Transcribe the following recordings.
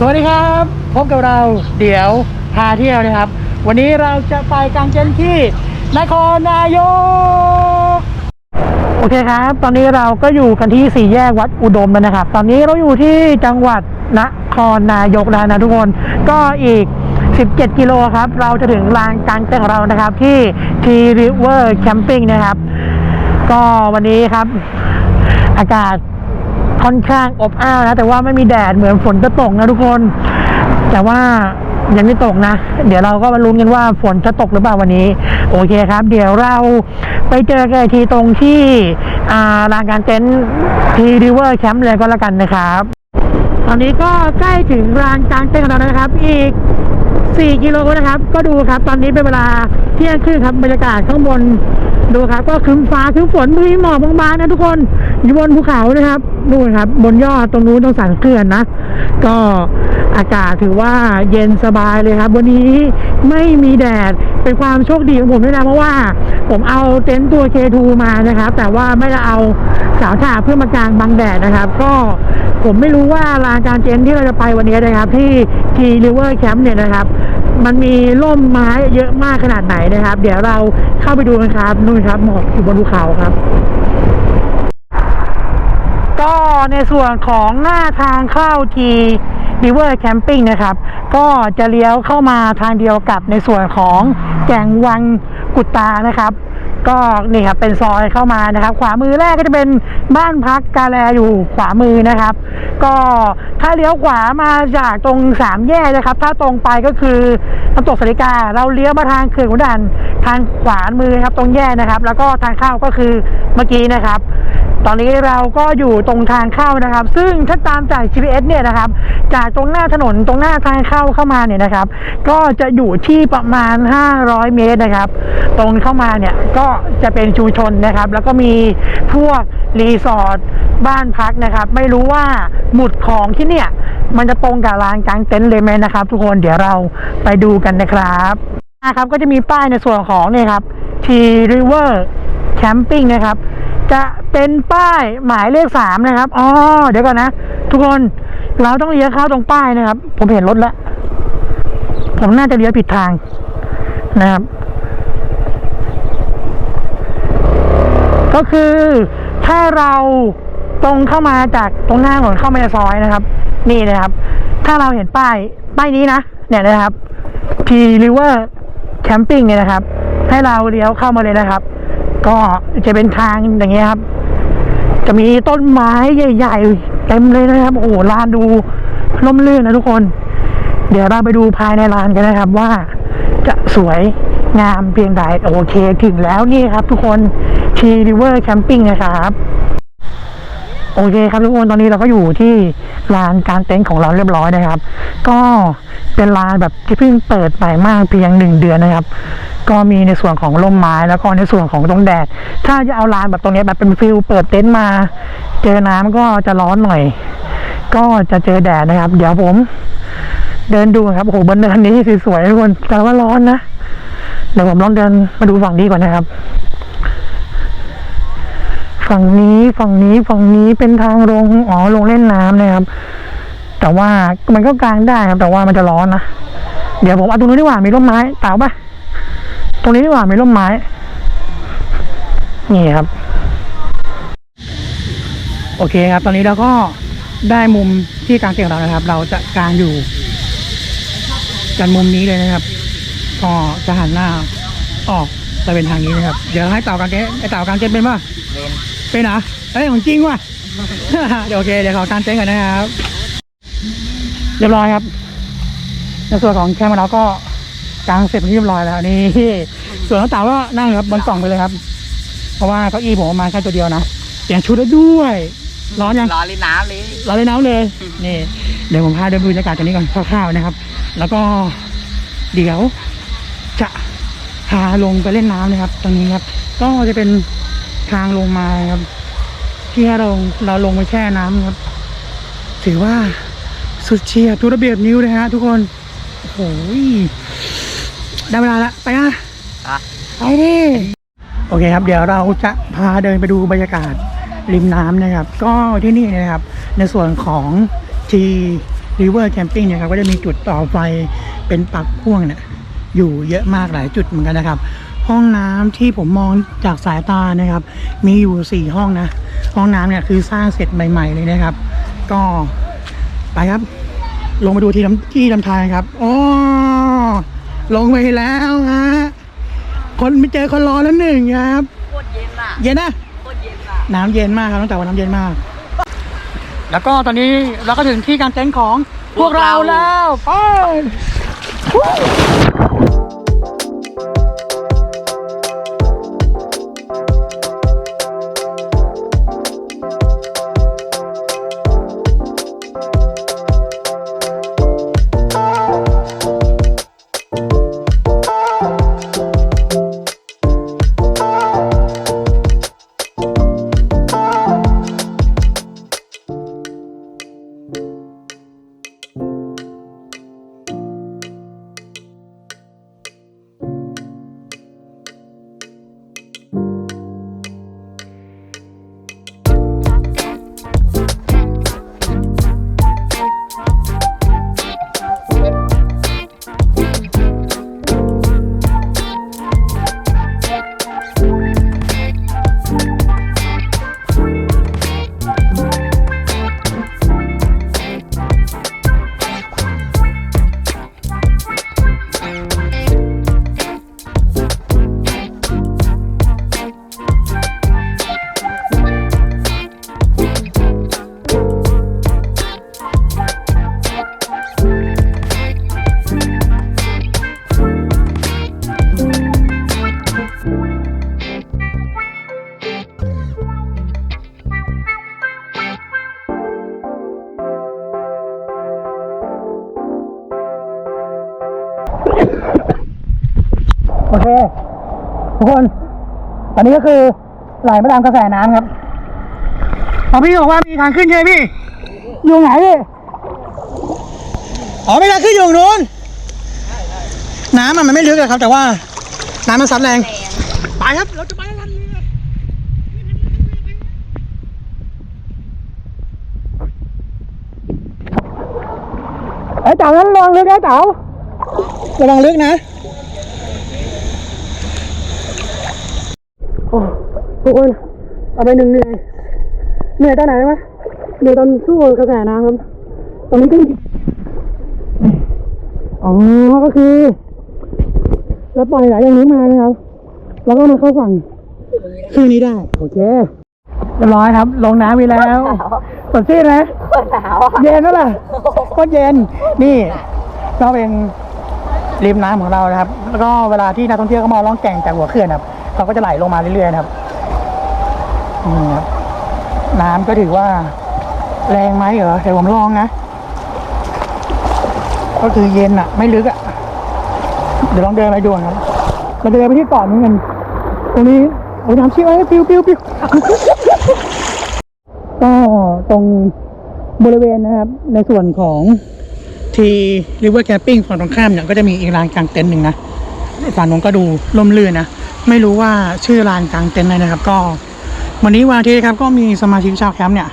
สวัสดีครับพบกับเราเดี๋ยวพาเที่ยวนะครับ วันนี้เราจะไปกางเต็นท์ที่นครนายกโอเคครับ ตอนนี้เราก็อยู่กันที่สี่แยกวัดอุดมแล้วนะครับ ตอนนี้เราอยู่ที่จังหวัดนครนายกแล้วนะทุกคนก็อีก 17 กิโลครับ เราจะถึงลานกลางเต็นท์ของเรานะครับ ที่ T River Camping นะครับ ก็วันนี้ครับ อากาศ ค่อนข้างอบอ้าวนะ แต่ว่าไม่มีแดดเหมือนฝนจะตกนะทุกคน แต่ว่ายังไม่ตกนะ เดี๋ยวเราก็มาลุ้นกันว่าฝนจะตกหรือเปล่าวันนี้ โอเคครับ เดี๋ยวเราไปเจอกันอีกทีตรงที่ลานการเต็นท์ทีริเวอร์แคมป์เลยก็แล้วกันนะครับ ตอนนี้ก็ใกล้ถึงลานกลางเต็นท์ของเราแล้วนะครับ อีก 4 กิโลนะครับ ก็ดูครับ ตอนนี้เป็นเวลาเที่ยงครึ่งครับบรรยากาศข้างบน ดูครับ ก็คึ้มฟ้าคึ้มฝนมีหมอกบางๆนะทุกคนอยู่บนภูเขานะครับนู่นครับ บนยอดตรงนู้นตรงสันเขื่อนนะ ก็อากาศถือว่าเย็นสบายเลยครับ วันนี้ไม่มีแดดเป็นความโชคดีของผมด้วยนะเพราะว่า ผมเอาเต็นท์ตัว K2 มานะครับ แต่ว่าไม่ได้เอาสาวถาเพื่อมากางบังแดดนะครับ ก็ผมไม่รู้ว่าลานการเต็นท์ที่เราจะไปวันนี้นะครับ ที่ T River Camp เนี่ยนะครับ มันมีร่มไม้เยอะมากขนาดไหนนะครับ เดี๋ยวเราเข้าไปดูกันครับนู่นครับหมอกอยู่บนภูเขาครับ ก็ในส่วนของหน้าทางเข้าทีริเวอร์แคมปิ้งนะครับ ก็จะเลี้ยวเข้ามาทางเดียวกับในส่วนของแก่งวังกุตานะครับ ก็นี่ครับเป็นซอยเข้ามานะครับ ขวามือแรกก็จะเป็นบ้านพักกาแลอยู่ขวามือนะครับ ก็ถ้าเลี้ยวขวามาจากตรงสามแยกนะครับ ถ้าตรงไปก็คือน้ำตกสริกา เราเลี้ยวมาทางเขื่อนขุนด่านทางขวามือครับตรงแยกนะครับ แล้วก็ทางเข้าก็คือเมื่อกี้นะครับ ตอนนี้เราก็อยู่ตรงทางเข้านะครับ ซึ่งถ้าตามจาก GPS เนี่ยนะครับ จากตรงหน้าถนนตรงหน้าทางเข้าเข้ามาเนี่ยนะครับ ก็จะอยู่ที่ประมาณ 500 เมตรนะครับ ตรงเข้ามาเนี่ยก็จะเป็นชุมชนนะครับ แล้วก็มีพวกรีสอร์ทบ้านพักนะครับ ไม่รู้ว่าหมุดของที่เนี่ยมันจะตรงกับลานกลางเต็นท์เลยไหมนะครับ ทุกคนเดี๋ยวเราไปดูกันนะครับนะครับก็จะมีป้ายในส่วนของเนี่ยครับ T River Camping นะครับ จะเป็นป้ายหมายเลขสามนะครับอ๋อเดี๋ยวก่อนนะ ทุกคนเราต้องเลี้ยวเข้าตรงป้ายนะครับ ผมเห็นรถแล้ว ผมน่าจะเลี้ยวผิดทางนะครับ ก็คือถ้าเราตรงเข้ามาจากตรงหน้าถนนเข้ามาในซอยนะครับ นี่นะครับ ถ้าเราเห็นป้ายป้ายนี้นะเนี่ยนะครับ T River Camping เนี่ยนะครับ ให้เราเลี้ยวเข้ามาเลยนะครับ ก็จะเป็นทางอย่างเงี้ยครับ จะมีต้นไม้ใหญ่ๆเต็มเลยนะครับ โอ้ลานดูร่มรื่นนะทุกคน เดี๋ยวเราไปดูภายในลานกันนะครับว่าจะสวยงามเพียงใดโอเคถึงแล้วนี่ครับ ทุกคนทีริเวอร์แคมปิ้งนะครับโอเคครับทุกคนตอนนี้เราก็อยู่ที่ลานการเต็นท์ของเราเรียบร้อยนะครับ ก็เป็นลานแบบที่เพิ่งเปิดใหม่มากเพียงหนึ่งเดือนนะครับ ก็มีในส่วนของร่มไม้แล้วก็ในส่วนของตรงแดด ถ้าจะเอาลานแบบตรงนี้แบบเป็นฟิลเปิดเต็นท์มา เจอน้ำก็จะร้อนหน่อย ก็จะเจอแดดนะครับ เดี๋ยวผม เดินดูครับโอ้โหบนเนินนี้สวยๆทุกคนแต่ว่าร้อนนะเดี๋ยวผมลองเดินมาดูฝั่งนี้ก่อนนะครับ ฝั่งนี้ฝั่งนี้ฝั่งนี้เป็นทางลงอ๋อลงเล่นน้ำนะครับ แต่ว่ามันก็กลางได้ครับ แต่ว่ามันจะร้อนนะเดี๋ยวผมเอาตรงนี้ดีกว่ามีร่มไม้เต่าปะ ตรงนี้ดีกว่ามีร่มไม้ นี่ครับ โอเคครับ ตอนนี้เราก็ได้มุมที่กลางเตียงเรานะครับ เราจะกางอยู่ กันมุมนี้เลยนะครับ ก็จะหันหน้าออกจะเป็นทางนี้นะครับ เดี๋ยวให้เต่ากางเกงไอเต่ากางเกงเป็นป่ะเป็นเหรอเอ้ยของจริงว่ะเดี๋ยวโอเคเดี๋ยวขอกางเต็นท์ก่อนนะครับ เรียบร้อยครับ ในส่วนของแคมป์เราก็ กางเสร็จเป็นที่เรียบร้อยแล้วนี่ส่วนน้องเต่าก็นั่งครับบนกล่องไปเลยครับ เพราะว่าเก้าอี้ผมเอามาแค่ตัวเดียวนะเปลี่ยนชุดแล้วด้วย ร้อนยังรอเล่นน้ำเลยเราเลยน้ำเลยนี่เดี๋ยวผมพาเดินดูบรรยากาศตรงนี้ก่อนคร่าวๆนะครับ แล้วก็เดี๋ยวจะพาลงไปเล่นน้ำนะครับ ตรงนี้ครับ ก็จะเป็นทางลงมาครับ ที่ให้เราเราลงไปแช่น้ำครับ ถือว่าสุดเชียร์ทุกระเบียบนิ้วเลยฮะทุกคนโอ้โห ได้เวลาละไปนะอะไปดิโอเคครับ เดี๋ยวเราจะพาเดินไปดูบรรยากาศริมน้ำนะครับ ก็ที่นี่นะครับ ในส่วนของที River Camping เนี่ยครับ ก็จะมีจุดต่อไฟเป็นปลั๊กพ่วงเนี่ยอยู่เยอะมากหลายจุดเหมือนกันนะครับ ห้องน้ำที่ผมมองจากสายตานะครับ มีอยู่ 4 ห้องนะ ห้องน้ำเนี่ยคือสร้างเสร็จใหม่ ๆ เลยนะครับ ก็ไปครับ ลงมาดูที่ลำที่ลำธารครับอ๋อ ลงไปแล้วฮะคนไม่เจอคนรอแล้วหนึ่งครับโคตรเย็นอะเย็นนะโคตรเย็นอะน้ำเย็นมากครับตั้งแต่วันน้ำเย็นมาก แล้วก็ตอนนี้เราก็ถึงที่กางเต็นท์ของพวกเราแล้วไป เคทุกคน ตอนนี้ก็คือไหลมาตามกระแสน้ำครับพอพี่บอกว่ามีทางขึ้นใช่ไหมพี่ อยู่ไหนพี่ อ๋อไม่ทางขึ้นอยู่ตรงนู้น น้ำอะมันไม่ลึกอะครับ แต่ว่า น้ำมันซัดแรง ไปครับ เราจะไปแล้วกันเลยไอ้ยเต๋านั้นระวังลึกนะเต๋าระวังลึกนะ โอ้ทุกคนเอาไปหนึ่งเหนื่อยเหนื่อยตอนไหนวะเหนื่อยตอนสู้กับกระแสน้ำครับตอนนี้ก็อ๋อก็คือเราปล่อยไหลอย่างนี้มานะครับ แล้วก็มาเข้าฝั่งครึ่งนี้ได้ โอเคเรียบร้อยครับ ลงน้ำไปแล้วสดชื่นไหมโคตรหนาวอะเย็นแล้วล่ะโคตรเย็น นี่ก็เป็นริมน้ำของเรานะครับ แล้วก็เวลาที่นักท่องเที่ยวเขามาล่องแก่งจากหัวเขื่อนครับ เขาก็จะไหลลงมาเรื่อยๆนะครับนี่ครับน้ำก็ถือว่า แรงไหมเหรอเดี๋ยวผมลองนะ ก็คือเย็นอะไม่ลึกอะเดี๋ยวลองเดินไปดูครับเราเดินไปที่เกาะนี้กันตรงนี้โอ้ยน้ำชี่วไอ้ปิวปิวปิวก็ตรงบริเวณนะครับ ในส่วนของทีริเวอร์แคมปิ้งฝั่งตรงข้ามเนี่ยก็จะมีอีกลานกลางเต็นท์หนึ่งนะฝั่งนู้นก็ดูล่มลื่นนะ ไม่รู้ว่าชื่อลานกลางเต็นท์อะไรนะครับ ก็ วันนี้วันอาทิตย์ครับก็มีสมาชิกชาวแคมป์เนี่ย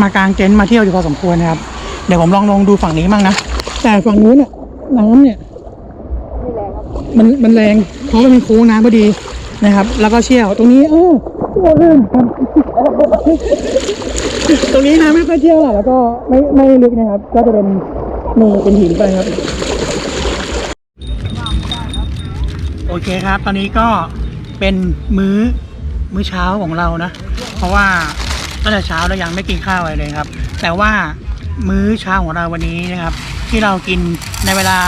มากางเต็นท์มาเที่ยวอยู่พอสมควรนะครับ เดี๋ยวผมลองลงดูฝั่งนี้บ้างนะแต่ฝั่งนู้นเนี่ยน้ำเนี่ยมันมันแรงเพราะมันเป็นโค้งน้ำพอดีนะครับ แล้วก็เชี่ยวตรงนี้โอ้โหลื่นครับตรงนี้น้ำไม่ค่อยเชี่ยวหรอกแล้วก็ไม่ไม่ลึกนะครับ ก็จะเป็นมือเป็นหินไปครับ โอเคครับ ตอนนี้ก็ เป็นมื้อมื้อเช้าของเรานะ เพราะว่าตั้งแต่เช้าเรายังไม่กินข้าวอะไรเลยครับ แต่ว่ามื้อเช้าของเราวันนี้นะครับ ที่เรากินในเวลา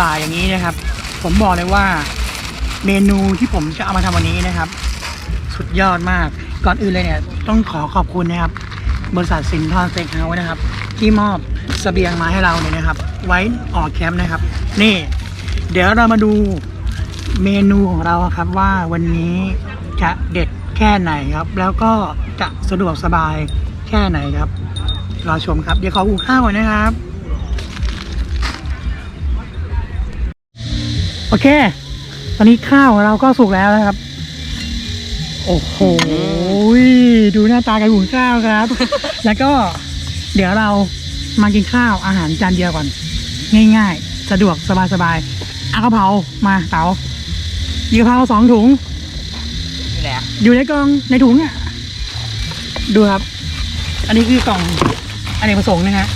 บ่ายๆอย่างนี้นะครับ ผมบอกเลยว่าเมนูที่ผมจะเอามาทำวันนี้นะครับ สุดยอดมากก่อนอื่นเลยเนี่ยต้องขอขอบคุณนะครับ บริษัทสินทรเซ็กเฮาส์นะครับ ที่มอบเสบียงมาให้เราเนี่ยนะครับ ไว้ออกแคมป์นะครับ นี่ เดี๋ยวเรามาดู เมนูของเราครับว่าวันนี้จะเด็ดแค่ไหนครับ แล้วก็จะสะดวกสบายแค่ไหนครับรอชมครับ เดี๋ยวขออูข้าวก่อนนะครับ โอเค ตอนนี้ข้าวของเราก็สุกแล้วนะครับ โอ้โหดูหน้าตากันหุงข้าวครับ แล้วก็เดี๋ยวเรามากินข้าวอาหารจานเดียวก่อน ง่ายๆ สะดวกสบายๆอากะเพรามาเต๋า กะเพราสองถุงนี่แหละอยู่ในกล่องในถุงอะ ดูครับ อันนี้คือกล่องอันนี้ประสงค์นะฮะ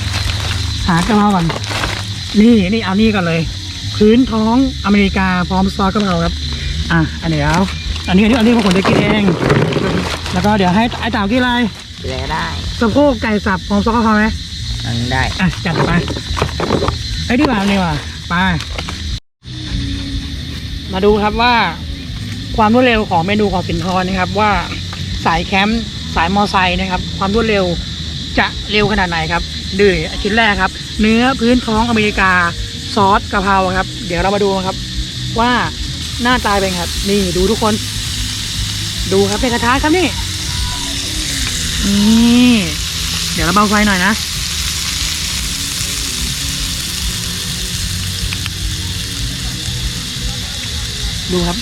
หากะเพราก่อน นี่นี่เอานี่ก่อนเลย พื้นท้องอเมริกาพร้อมซอสกะเพราครับ อะอันเดี๋ยวอันนี้อันนี้อันนี้ผมจะกินเอง แล้วก็เดี๋ยวให้ไอ้เต่ากินอะไรกินอะไรก็ได้สะโพกไก่สับพร้อมซอสกะเพราไหมอันนี้ได้ อะ จัดไปไอ้ยดีกว่านี่ว่าไป มาดูครับว่าความรวดเร็วของเมนูของสินทรนะครับ ว่าสายแคมป์สายมอไซค์นะครับ ความรวดเร็วจะเร็วขนาดไหนครับดูดิชิ้นแรกครับ เนื้อพื้นท้องอเมริกาซอสกะเพราครับ เดี๋ยวเรามาดูครับ ว่าหน้าตาเป็นครับ นี่ดูทุกคน ดูครับเป็นกระทะครับนี่นี่เดี๋ยวเราเบาไฟหน่อยนะ ดูครับ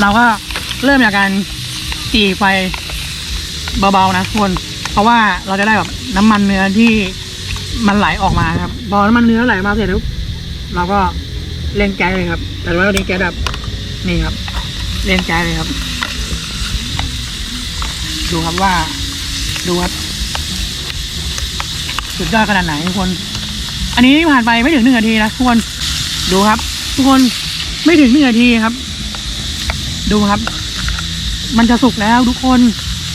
เราก็เริ่มจากการจีไฟเบาๆนะทุกคนเพราะว่าเราจะได้แบบน้ำมันเนื้อที่มันไหลออกมาครับพอน้ำมันเนื้อไหลมาเสร็จปุ๊บเราก็เล่นแก๊สเลยครับ แต่ว่าวันนี้แก๊สแบบนี่ครับ เล่นแก๊สเลยครับ ดูครับว่าดูครับสุดยอดขนาดไหนทุกคน อันนี้ผ่านไปไม่ถึงหนึ่งนาทีนะทุกคน ดูครับ ทุกคน ไม่ถึงหนึ่งนาทีครับ ดูครับ มันจะสุกแล้วทุกคน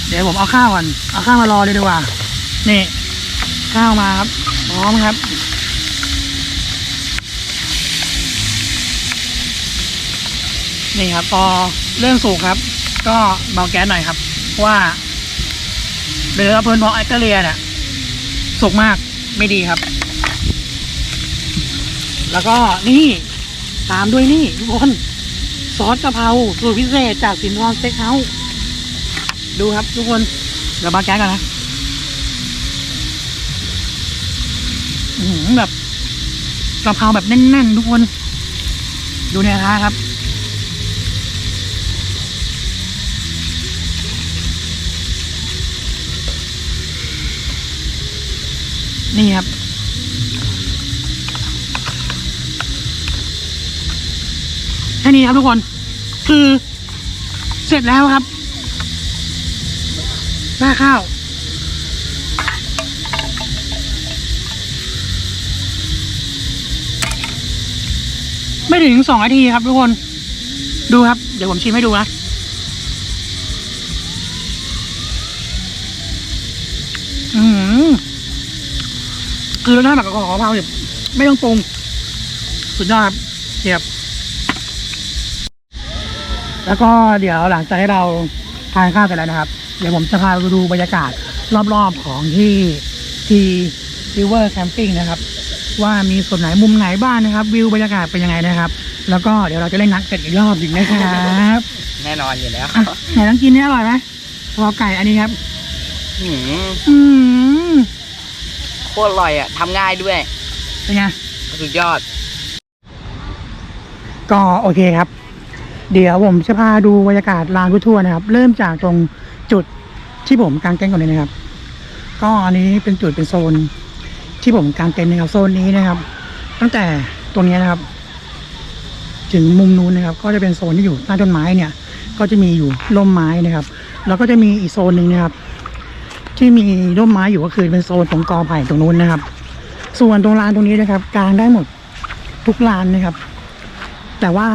เดี๋ยวผมเอาข้าวก่อนเอาข้าวมารอเลยดีกว่านี่ข้าวมาครับพร้อมครับนี่ครับพอเริ่มสุกครับ ก็เบาแก๊สหน่อยครับว่าเรือเพลินเพราะไอเตอเรียเนี่ยสุกมากไม่ดีครับ แล้วก็นี่ ตามด้วยนี่ทุกคนซอสกะเพราสูตรพิเศษจากสินทรสเต็กเฮาส์ดูครับทุกคน เดี๋ยวบาแก๊สก่อนนะแบบกะเพราแบบแน่นๆ ทุกคน ดูในกระทะครับ นี่ครับ แค่นี้ครับทุกคน คือเสร็จแล้วครับ หน้าข้าว ไม่ถึงสองนาทีครับทุกคน ดูครับ เดี๋ยวผมชิมให้ดูนะอืมคือรสชาติแบบของกะเพราเนี่ยไม่ต้องปรุง สุดยอดครับเทียบ แล้วก็เดี๋ยวหลังจากที่เราทานข้าวเสร็จแล้วนะครับ เดี๋ยวผมจะพาไปดูบรรยากาศรอบๆของที่ที่ริเวอร์แคมปิ้งนะครับ ว่ามีส่วนไหนมุมไหนบ้างนะครับ วิวบรรยากาศเป็นยังไงนะครับ แล้วก็เดี๋ยวเราจะเล่นนัดกันอีกรอบหนึ่งนะครับแน่นอนอยู่แล้วอะไหนต้องกินเนี่ยอร่อยไหมพอไก่อันนี้ครับ หืมอืมโคตรอร่อยอะทำง่ายด้วยเป็นไง สุดยอด ก็โอเคครับ เดี๋ยวผมจะพาดูบรรยากาศลานทั่วนะครับ เริ่มจากตรงจุดที่ผมกางเต็นท์ก่อนเลยนะครับ ก็อันนี้เป็นจุดเป็นโซน ที่ผมกางเต็นท์นะครับโซนนี้นะครับ ตั้งแต่ตรงนี้นะครับ ถึงมุมนู้นนะครับ ก็จะเป็นโซนที่อยู่ใต้ต้นไม้เนี่ย ก็จะมีอยู่ร่มไม้นะครับ แล้วก็จะมีอีกโซนหนึ่งนะครับ ที่มีร่มไม้อยู่ก็คือเป็นโซนของกอไผ่ตรงนู้นนะครับ ส่วนตรงลานตรงนี้นะครับกางได้หมดทุกลานนะครับ แต่ว่า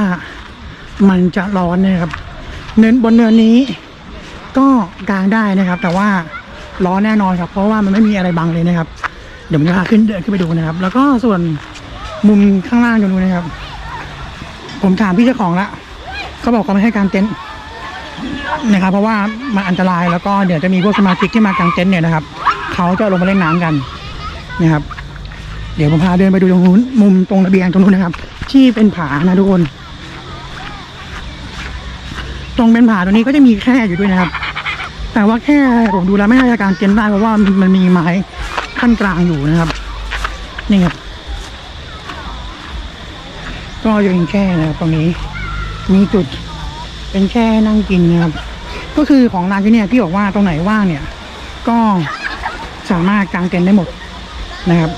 มันจะร้อนนะครับ เนินบนเนินนี้ ก็กางได้นะครับ แต่ว่าร้อนแน่นอนครับ เพราะว่ามันไม่มีอะไรบังเลยนะครับ เดี๋ยวผมจะพาขึ้นเดินขึ้นไปดูนะครับ แล้วก็ส่วนมุมข้างล่างตรงนู้นนะครับ ผมถามพี่เจ้าของละเขาบอกเขาไม่ให้กางเต็นท์นะครับ เพราะว่ามันอันตรายแล้วก็เดี๋ยวจะมีพวกสมาชิกที่มากางเต็นท์เนี่ยนะครับเขาจะลงมาเล่นน้ำกันนะครับ เดี๋ยวผมพาเดินไปดูตรงนู้นมุมตรงระเบียงตรงนู้นนะครับ ที่เป็นผานะทุกคน ตรงเป็นผาตรงนี้ก็จะมีแค่อยู่ด้วยนะครับ แต่ว่าแค่ผมดูแล้วไม่น่าจะกางเต็นท์ได้เพราะว่ามันมีไม้ขั้นกลางอยู่นะครับ นี่ครับก็จะเป็นแค่นะครับตรงนี้มีจุดเป็นแค่นั่งกินนะครับ ก็คือของร้านที่เนี่ยพี่บอกว่าตรงไหนว่างเนี่ย ก็สามารถกางเต็นท์ได้หมดนะครับ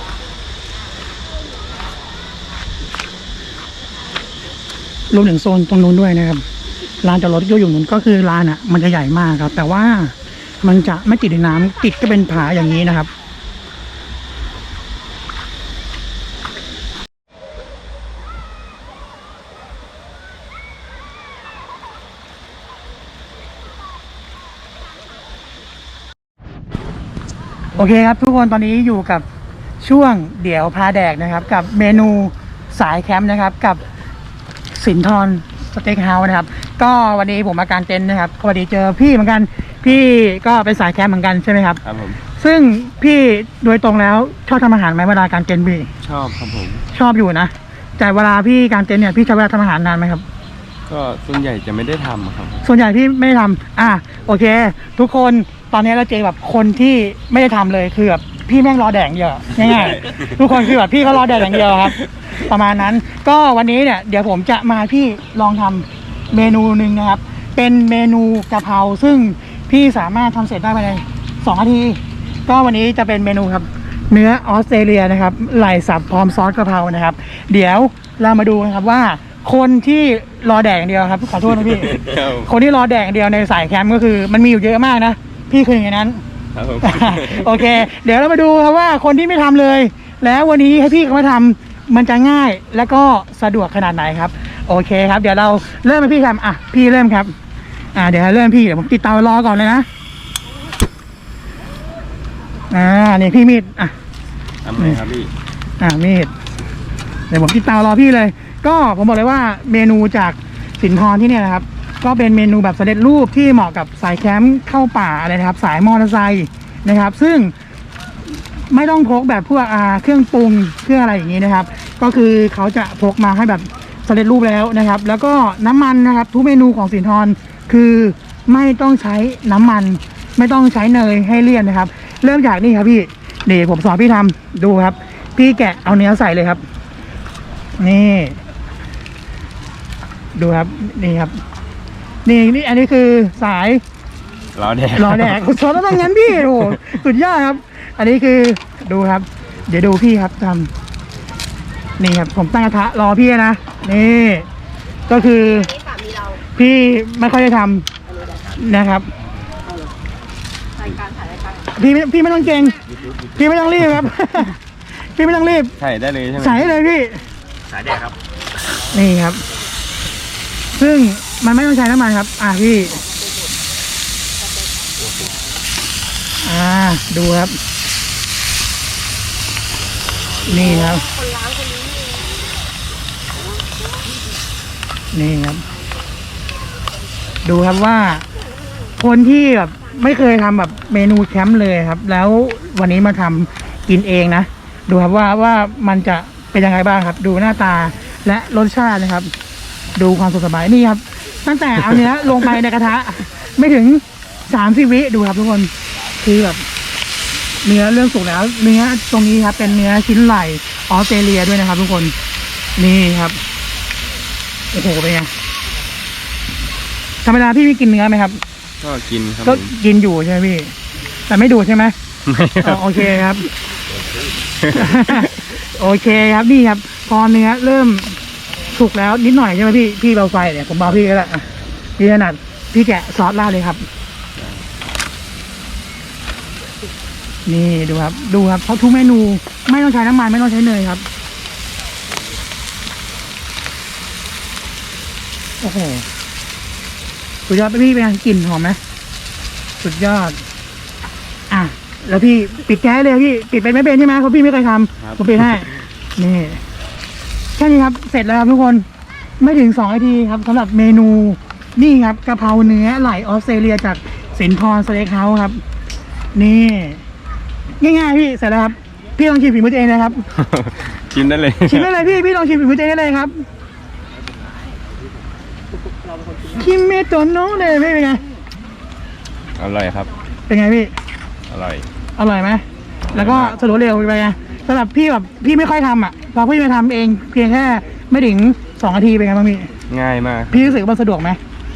รวมถึงโซนตรงนู้นด้วยนะครับ ลานจอดรถที่อยู่นู้นก็คือลานอะ มันจะใหญ่มากครับ แต่ว่ามันจะไม่ติดในน้ำติดก็เป็นผาอย่างนี้นะครับ โอเคครับ ทุกคนตอนนี้อยู่กับช่วงเดี๋ยวพาแดกนะครับ กับเมนูสายแคมป์นะครับ กับสินทร สเต็กเฮาส์นะครับ ก็วันนี้ผมมากางเต็นท์นะครับพอดีเจอพี่เหมือนกันพี่ก็เป็นสายแคมป์เหมือนกันใช่ไหมครับ ครับผม ซึ่งพี่โดยตรงแล้วชอบทำอาหารไหมเวลากางเต็นท์พี่ชอบครับผม ชอบอยู่นะแต่เวลาพี่กางเต็นท์เนี่ยพี่ใช้เวลาทำอาหารนานไหมครับ ก็ส่วนใหญ่จะไม่ได้ทำครับส่วนใหญ่พี่ไม่ได้ทำอะโอเค ทุกคนตอนนี้เราเจอแบบคนที่ไม่ได้ทำเลยคือแบบ พี่แม่งรอแดกอย่างเดียวง่ายๆทุกคนคือแบบพี่เขารอแดกอย่างเดียวครับ ประมาณนั้นก็วันนี้เนี่ยเดี๋ยวผมจะมาพี่ลองทำเมนูหนึ่งนะครับ เป็นเมนูกะเพราซึ่งพี่สามารถทำเสร็จได้ภายในสองนาที ก็วันนี้จะเป็นเมนูครับ เนื้อออสเตรเลียนะครับไหล่สับพร้อมซอสกะเพรานะครับ เดี๋ยวเรามาดูนะครับว่าคนที่รอแดกอย่างเดียวครับขอโทษนะพี่ครับคนที่รอแดกอย่างเดียวในสายแคมป์ก็คือ มันมีอยู่เยอะมากนะ พี่คือหนึ่งในนั้น ครับผม โอเค เดี๋ยวเรามาดูครับว่าคนที่ไม่ทำเลย แล้ววันนี้ให้พี่เขามาทำมันจะง่ายแล้วก็สะดวกขนาดไหนครับ โอเคครับ เดี๋ยวเราเริ่มให้พี่ทำอะพี่เริ่มครับ อ่าเดี๋ยวเริ่มพี่เดี๋ยวผมติดเตารอก่อนเลยนะอ่านี่พี่มีดอะ ทำไงครับพี่ อ่ามีดเดี๋ยวผมติดเตารอพี่เลย ก็ผมบอกเลยว่าเมนูจากสินทรที่เนี่ยนะครับ ก็เป็นเมนูแบบสำเร็จรูปที่เหมาะกับสายแคมป์เข้าป่าอะไรนะครับ สายมอเตอร์ไซค์นะครับ ซึ่งไม่ต้องพกแบบพวกอาเครื่องปรุงเครื่องอะไรอย่างนี้นะครับ ก็คือเขาจะพกมาให้แบบสำเร็จรูปแล้วนะครับ แล้วก็น้ำมันนะครับ ทุกเมนูของสินทรคือไม่ต้องใช้น้ำมัน ไม่ต้องใช้เนยให้เลี่ยนนะครับ เริ่มจากนี่ครับพี่เดี๋ยวผมสอนพี่ทำดูครับ พี่แกะเอาเนื้อใส่เลยครับ นี่ ดูครับนี่ครับ นี่นี่อันนี้คือสายรอแดกรอแดกสอนแล้วต้องงั้นพี่โอ้โหสุดยอดครับ อันนี้คือดูครับ เดี๋ยวดูพี่ครับทำนี่ครับผมตั้งกระทะรอพี่นะนี่ก็คือพี่ไม่ค่อยได้ทำนะครับพี่ไม่พี่ไม่ต้องเก่ง พี่ไม่ต้องรีบครับ พี่ไม่ต้องรีบใส่ได้เลยใช่ไหมใส่เลยพี่สายแดกครับ นี่ครับ ซึ่ง มันไม่ต้องใช้น้ำมันครับ อ่าพี่ อ่า ดูครับ นี่ครับ นี่ครับ ดูครับว่า คนที่แบบไม่เคยทำแบบเมนูแคมป์เลยครับ แล้ววันนี้มาทำกินเองนะ ดูครับว่าว่ามันจะเป็นยังไงบ้างครับ ดูหน้าตาและรสชาตินะครับ ดูความสุขสบายนี่ครับ ตั้งแต่เอาเนื้อลงไปในกระทะ ไม่ถึงสามสิบวิดูครับทุกคนคือแบบเนื้อเรื่องสุกแล้วเนื้อตรงนี้ครับ เป็นเนื้อชิ้นไหลออสเตรเลียด้วยนะครับ ทุกคนนี่ครับโอ้โหเป็นไงธรรมดาพี่มีกินเนื้อไหมครับ ก็กินครับก็ผมกินอยู่ใช่ไหมพี่ แต่ไม่ดูดใช่ไหม ไม่คอ๋รัอบ โอเคครับ โอเคครับนี่ครับ พอเนื้อเริ่ม สุกแล้วนิดหน่อยใช่ไหมพี่ พี่เบาไฟเนี่ยผมเบาพี่ก็ได้อะพี่ถนัดพี่แกะซอสราดเลยครับ นี่ดูครับ ดูครับเพราะทุกเมนูไม่ต้องใช้น้ำมันไม่ต้องใช้เนยครับ โอ้โห สุดยอดพี่เป็นไงกลิ่นหอมไหมสุดยอด อะ แล้วพี่ปิดแก๊สเลยพี่ ปิดเป็นไม่เป็นใช่ไหมเพราะพี่ไม่เคยทำผมปิดให้ นี่ แค่นี้ครับ เสร็จแล้วครับทุกคน ไม่ถึงสองนาทีครับสำหรับเมนูนี่ครับกะเพราเนื้อไหลออสเตรเลียจากสินทรสเต็กเฮาส์ครับ นี่ ง่ายๆพี่เสร็จแล้วครับ พี่ลองชิมฝีมือตัวเองนะครับ ชิมได้เลยชิมได้เลยพี่พี่ลองชิมฝีมือตัวเองได้เลยครับคิมเมโตโนะเลยพี่เป็นไงอร่อยครับ เป็นไงพี่ อร่อย อร่อยไหมแล้วก็สะดวกเร็วไปไงสำหรับพี่แบบพี่ไม่ค่อยทำอะ พอพี่มาทำเองเพียงแค่ไม่ถึงสองนาทีเป็นไงบ้างพี่ง่ายมากพี่รู้สึกว่ามันสะดวกไหม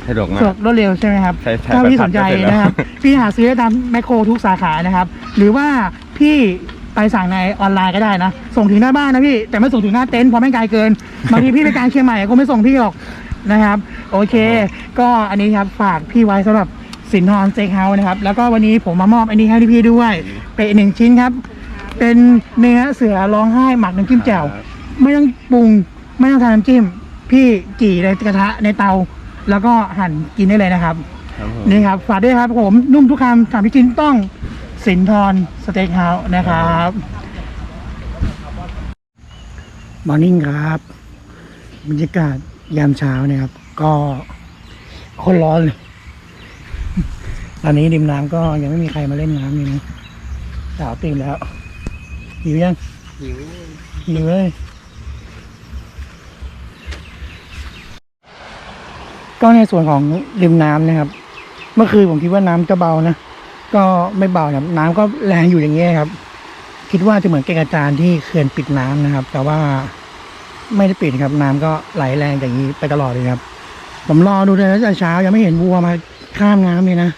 สะดวกมาสะดวกกรวดเร็วใช่ไหมครับใช่ใช่ถ้าพี่ไปผัสดนใจก็เสร็จแล้วนะครับ พี่หาซื้อได้ตามแมคโครทุกสาขานะครับ หรือว่าพี่ไปสั่งในออนไลน์ก็ได้นะ ส่งถึงหน้าบ้านนะพี่ แต่ไม่ส่งถึงหน้าเต็นท์เพราะไม่ไกลเกินบางทีพี่ไปกลางเชียงใหม่ก็ไม่ส่งพี่หรอกนะครับ โอเค ก็อันนี้ครับฝากพี่ไว้สำหรับสินทรเซ็กเฮาส์นะครับ แล้วก็วันนี้ผมมามอบอันนี้ให้พี่ด้วยเป็นอีกหนึ่งชิ้นครับ เป็นเนื้อเสือร้องไห้หมักน้ำจิ้มแจ่วไม่ต้องปรุงไม่ต้องทำน้ำจิ้ม พี่จี่ในกระทะในเตา แล้วก็หั่นกินได้เลยนะครับ ครับผมนี่ครับฝากด้วยครับผมนุ่มทุกคำถามพี่จินต้องสินทรสเต็กเฮาส์นะครับมอร์นิ่งครับบรรยากาศยามเช้าเนี่ยครับ ก็โคนร้อนเลย ตอนนี้ริมน้ำก็ยังไม่มีใครมาเล่นน้ำนี่นะสาวตื่นแล้ว หิวยังหิวหิวเลยก็ในส่วนของริมน้ำนะครับ เมื่อคืนผมคิดว่าน้ำจะเบานะก็ไม่เบาครับน้ำก็แรงอยู่อย่างเงี้ยครับ คิดว่าจะเหมือนแกงกระจานที่เขื่อนปิดน้ำนะครับ แต่ว่าไม่ได้ปิดครับ น้ำก็ไหลแรงอย่างนี้ไปตลอดเลยครับ ผมรอดูเลยตั้งแต่เช้ายังไม่เห็นวัวมาข้ามน้ำเลยนะ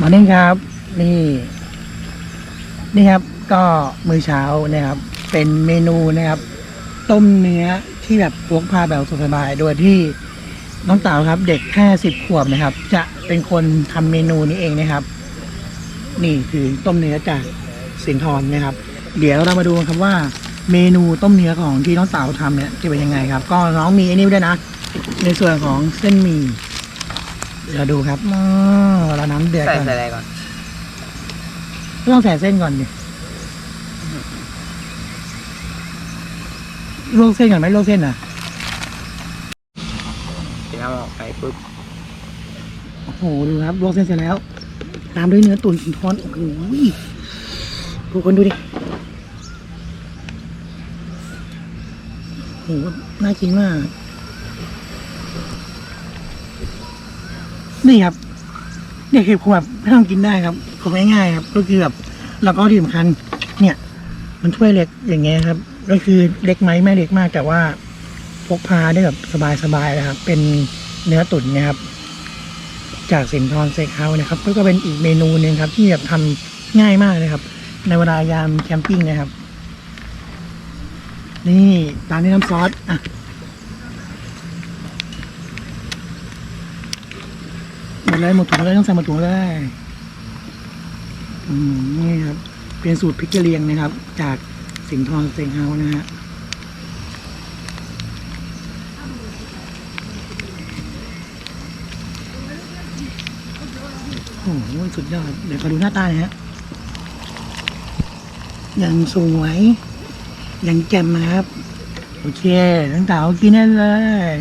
มาเน่งครับ นี่ นี่ครับก็มื้อเช้านะครับ เป็นเมนูนะครับ ต้มเนื้อที่แบบพกพาแบบสบายๆโดยที่น้องเต๋าครับ เด็กแค่สิบขวบนะครับ จะเป็นคนทำเมนูนี้เองนะครับ นี่คือต้มเนื้อจากสิงห์ทรนะครับ เดี๋ยวเรามาดูกันครับว่า เมนูต้มเนื้อของที่น้องเต๋าทำเนี่ยจะเป็นยังไงครับ ก็น้องมีไอ้นี่ด้วยนะ ในส่วนของเส้นหมี่เดี๋ยวดูครับอ๋อเราน้ำเดือดใส่ก่อนใส่อะไรก่อน ต้องใส่เส้นก่อนดิลวกเส้นก่อนไหมลวกเส้นอะเดี๋ยวเอาออกไปปุ๊บโอ้โหดูครับลวกเส้นเสร็จแล้ว ตามด้วยเนื้อตุ๋นสินทอนโอ้โหทุกคนดูดิโอ้โหน่ากินมาก นี่ครับเด็กเห็บขวบไม่ต้องกินได้ครับ ผมง่ายๆครับ ก็คือแบบแล้วก็ที่สำคัญเนี่ย มันถ้วยเล็กอย่างเงี้ยครับ ก็คือเล็กไหมไม่เล็กมาก แต่ว่าพกพาได้แบบสบายๆนะครับ เป็นเนื้อตุ๋นนะครับ จากสินทรเซคเฮานะครับ ก็เป็นอีกเมนูหนึ่งครับ ที่แบบทำง่ายมากเลยครับ ในเวลายามแคมปิ้งนะครับ นี่ตามด้วยน้ำซอสอะหมดเลยหมดถุงเลยต้องใส่หมดถุงเลย นี่ครับ เป็นสูตรพริกกะเหรียงนะครับ จากสิงห์ทองเซงเฮานะฮะโอ้โหสุดยอด เดี๋ยวขอดูหน้าตาน่อยฮะย่างสวยย่างแจ่มนะครับ โอเคทั้งเต๋ากินได้เลย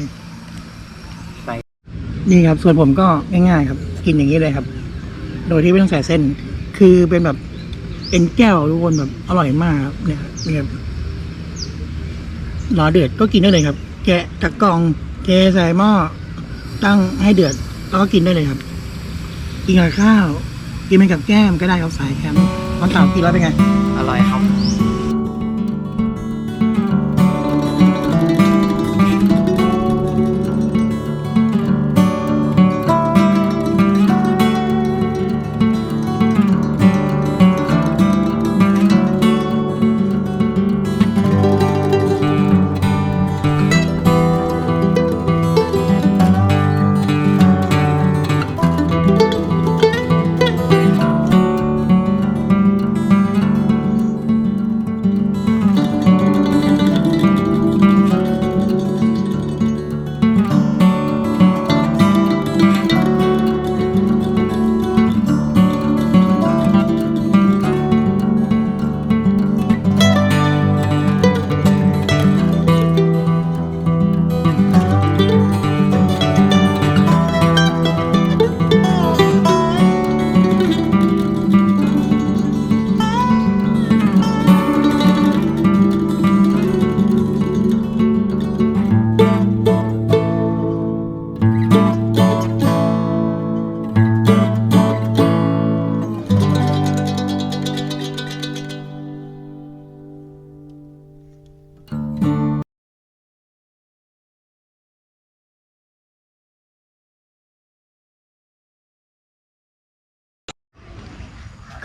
นี่ครับ ส่วนผมก็ง่ายๆครับ กินอย่างนี้เลยครับ โดยที่ไม่ต้องใส่เส้น คือเป็นแบบ เอ็นแก้วทุกคนแบบอร่อยมากครับเนี่ยเนี่ครับรอเดือดก็กินได้เลยครับ แกะจากกล่องเทใส่หม้อตั้งให้เดือดแล้วก็กินได้เลยครับ กินกับข้าว กินเป็นกับแก้มก็ได้ครับสายแคมป์ตอนเต่ากินแล้วเป็นไง อร่อยครับ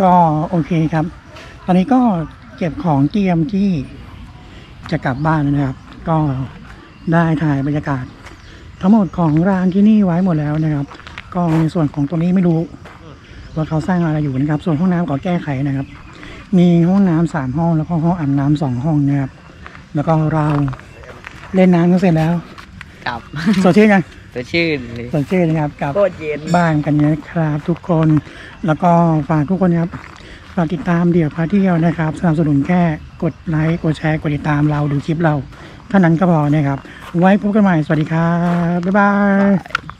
ก็โอเคครับ ตอนนี้ก็เก็บของเตรียมที่จะกลับบ้านแล้วนะครับ ก็ได้ถ่ายบรรยากาศ ทั้งหมดของร้านที่นี่ไว้หมดแล้วนะครับ ก็ในส่วนของตรงนี้ไม่รู้ว่าเขาสร้างอะไรอยู่นะครับ ส่วนห้องน้ำก็แก้ไขนะครับ มีห้องน้ำสามห้องแล้วก็ห้องอาบน้ำสองห้องนะครับ แล้วก็เราเล่นน้ำกันเสร็จแล้ว กลับ สดชื่นยัง ตัวชื่นเลยสดชื่นนะครับกับโคตรเย็นบ้านกันนะครับทุกคน แล้วก็ฝากทุกคนนะครับฝากติดตามเดี่ยวพาเที่ยวนะครับสนับสนุนแค่กดไลค์กดแชร์กดติดตามเราดูคลิปเราเท่านั้นก็พอนะครับ ไว้พบกันใหม่สวัสดีครับบ๊ายบาย